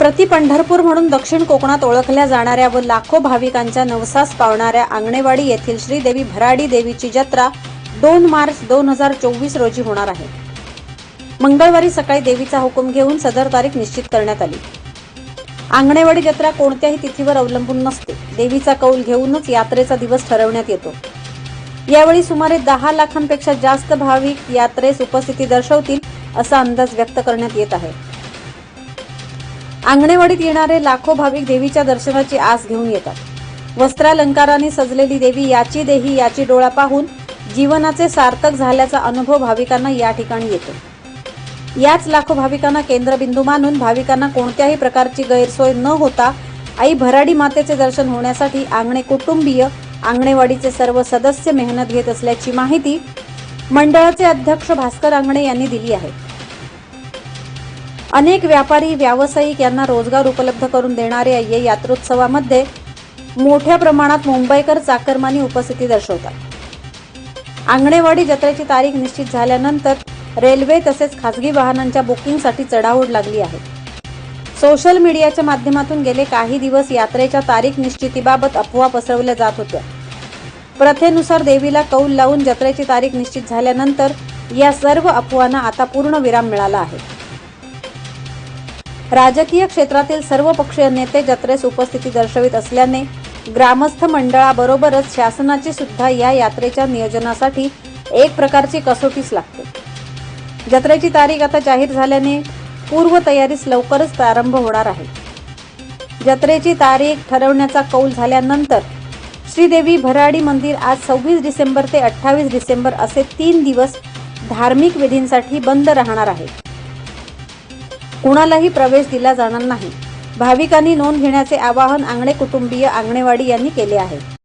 प्रति पंढरपूर म्हणून दक्षिण कोकणात ओळखल्या जाणाऱ्या व लाखो भाविकांच्या नवसास पावणाऱ्या आंगणेवाडी येथील श्रीदेवी भराडी देवीची जत्रा दोन मार्च दोन हजार चोवीस रोजी होणार आहे. मंगळवारी सकाळी देवीचा हुकूम घेऊन सदर तारीख निश्चित करण्यात आली. आंगणेवाडी जत्रा कोणत्याही तिथीवर अवलंबून नसते. देवीचा कौल घेऊनच यात्रेचा दिवस ठरवण्यात येतो. यावेळी सुमारे दहा लाखांपेक्षा जास्त भाविक यात्रेस उपस्थिती दर्शवतील असा अंदाज व्यक्त करण्यात येत आहे. आंगणेवाडीत येणारे लाखो भाविक देवीच्या दर्शनाची आस घेऊन येतात. वस्त्रालंकाराने सजलेली देवी याची देही याची डोळा पाहून जीवनाचे सार्थक झाल्याचा अनुभव भाविकांना या ठिकाणी येतो. याच लाखो भाविकांना केंद्रबिंदू मानून भाविकांना कोणत्याही प्रकारची गैरसोय न होता आई भराडी मातेचे दर्शन होण्यासाठी आंगणे कुटुंबीय आंगणेवाडीचे सर्व सदस्य मेहनत घेत असल्याची माहिती मंडळाचे अध्यक्ष भास्कर आंगणे यांनी दिली आहे. अनेक व्यापारी व्यावसायिक यांना रोजगार उपलब्ध करून देणाऱ्या या यात्रोत्सवामध्ये मोठ्या प्रमाणात मुंबईकर चाकरमानी उपस्थिती दर्शवतात. आंगणेवाडी जत्रेची तारीख निश्चित झाल्यानंतर रेल्वे तसेच खासगी वाहनांच्या बुकिंगसाठी चढाओढ लागली आहे. सोशल मीडियाच्या माध्यमातून गेले काही दिवस यात्रेच्या तारीख निश्चितीबाबत अफवा पसरवल्या जात होत्या. प्रथेनुसार देवीला कौल लावून जत्रेची तारीख निश्चित झाल्यानंतर या सर्व अफवांना आता पूर्ण विराम मिळाला आहे. राजकीय क्षेत्रातील सर्व पक्षीय नेते जत्रेस उपस्थिती दर्शवित असल्याने ग्रामस्थ मंडळाबरोबरच शासनाची सुद्धा या यात्रेच्या नियोजनासाठी एक प्रकारची कसोटीच लागते. जत्रेची तारीख आता जाहीर झाल्याने पूर्व तयारीस लवकरच प्रारंभ होणार आहे. जत्रेची तारीख ठरवण्याचा कौल झाल्यानंतर श्रीदेवी भराडी मंदिर आज सव्वीस डिसेंबर ते अठ्ठावीस डिसेंबर असे तीन दिवस धार्मिक विधींसाठी बंद राहणार आहे. कुणालाही प्रवेश दिला जाणार नाही. भाविकांनी नोंद घेण्याचे आवाहन आंगणे कुटुंबीय आंगणेवाडी यांनी केले आहे.